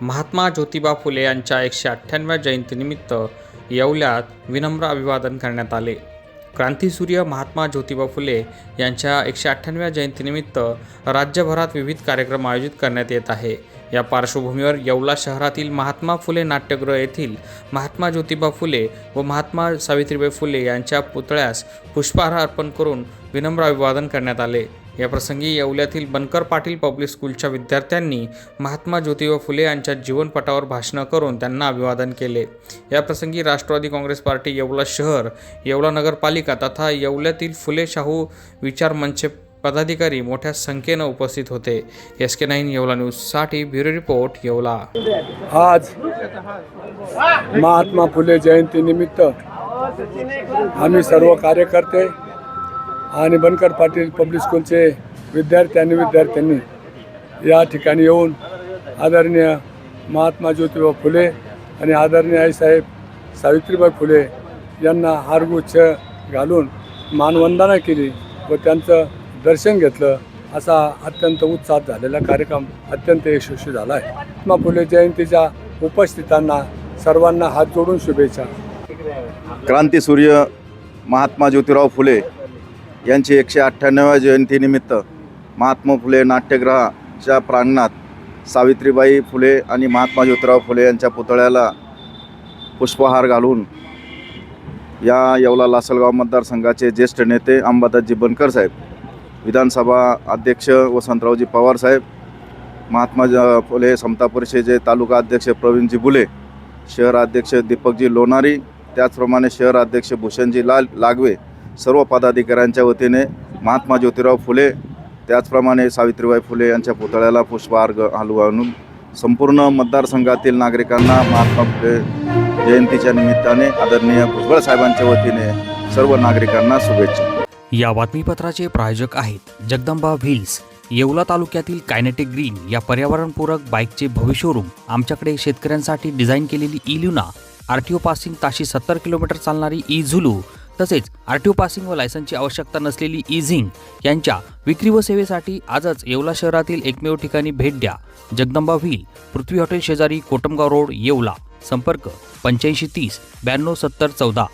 महात्मा ज्योतिबा फुले यांच्या एकशे अठ्ठ्याण्णव्या जयंतीनिमित्त येवल्यात विनम्र अभिवादन करण्यात आले. क्रांतीसूर्य महात्मा ज्योतिबा फुले यांच्या एकशे अठ्ठ्याण्णव्या जयंतीनिमित्त राज्यभरात विविध कार्यक्रम आयोजित करण्यात येत आहे. या पार्श्वभूमीवर येवला शहरातील महात्मा फुले नाट्यगृह येथील महात्मा ज्योतिबा फुले व महात्मा सावित्रीबाई फुले यांच्या पुतळ्यास पुष्पहार अर्पण करून विनम्र अभिवादन करण्यात आले. याप्रसंगी येवल्यातील बनकर पाटील पब्लिक स्कूलच्या विद्यार्थ्यांनी महात्मा ज्योतिबा फुले यांच्या जीवनपटावर भाषणं करून त्यांना अभिवादन केले. याप्रसंगी राष्ट्रवादी काँग्रेस पार्टी येवला शहर येवला नगरपालिका तथा येवल्यातील फुले शाहू विचार मंच पदाधिकारी मोठ्या संख्येनं उपस्थित होते. एस के नाईन येवला न्यूजसाठी ब्युरो रिपोर्ट येवला. आज महात्मा फुले जयंतीनिमित्त आम्ही सर्व कार्यकर्ते आणि बनकर पाटील पब्लिक स्कूलचे विद्यार्थी आणि विद्यार्थ्यांनी या ठिकाणी येऊन आदरणीय महात्मा ज्योतिबा फुले आणि आदरणीय आईसाहेब सावित्रीबाई फुले यांना हारगुच्छ घालून मानवंदना केली व त्यांचं दर्शन घेतलं असा अत्यंत उत्साहात झालेला कार्यक्रम अत्यंत यशस्वी झाला आहे. महात्मा फुले जयंतीच्या उपस्थितांना सर्वांना हात जोडून शुभेच्छा. क्रांतीसूर्य महात्मा ज्योतिराव फुले यांची एकशे अठ्ठ्याण्णव्या जयंतीनिमित्त महात्मा फुले नाट्यगृहाच्या प्रांगणात सावित्रीबाई फुले आणि महात्मा ज्योतिराव फुले यांच्या पुतळ्याला पुष्पहार घालून या येवला लासलगाव मतदारसंघाचे ज्येष्ठ नेते अंबादासजी बनकर साहेब विधानसभा अध्यक्ष वसंतरावजी पवार साहेब महात्मा ज- फुले समता परिषदेचे तालुका अध्यक्ष प्रवीणजी बुले शहर अध्यक्ष दीपकजी लोणारी त्याचप्रमाणे शहर अध्यक्ष भूषणजी लाल लागवे सर्व पदाधिकाऱ्यांच्या वतीने महात्मा ज्योतिराव फुले त्याचप्रमाणे सावित्रीबाई फुले यांच्या पुतळ्याला पुष्पार्ग हलू आणून संपूर्ण मतदारसंघातील नागरिकांना महात्मा फुले जयंतीच्या निमित्ताने आदरणीय भुजबळ साहेबांच्या वतीने सर्व नागरिकांना शुभेच्छा. या बातमीपत्राचे प्रायोजक आहेत जगदंबा व्हील्स येवला तालुक्यातील कायनेटिक ग्रीन या पर्यावरणपूरक बाईकचे भविष्यरूम आमच्याकडे शेतकऱ्यांसाठी डिझाईन केलेली e Luna R T O passing ताशी सत्तर किलोमीटर चालणारी ई झुलू तसेच आर टी ओ पासिंग व लायसन्सची आवश्यकता नसलेली ई झिंग यांच्या विक्री व सेवेसाठी आजच येवला शहरातील एकमेव ठिकाणी भेट द्या. जगदंबा व्हील पृथ्वी हॉटेल शेजारी कोटमगाव रोड येवला. संपर्क पंच्याऐंशी तीस ब्याण्णव सत्तर चौदा.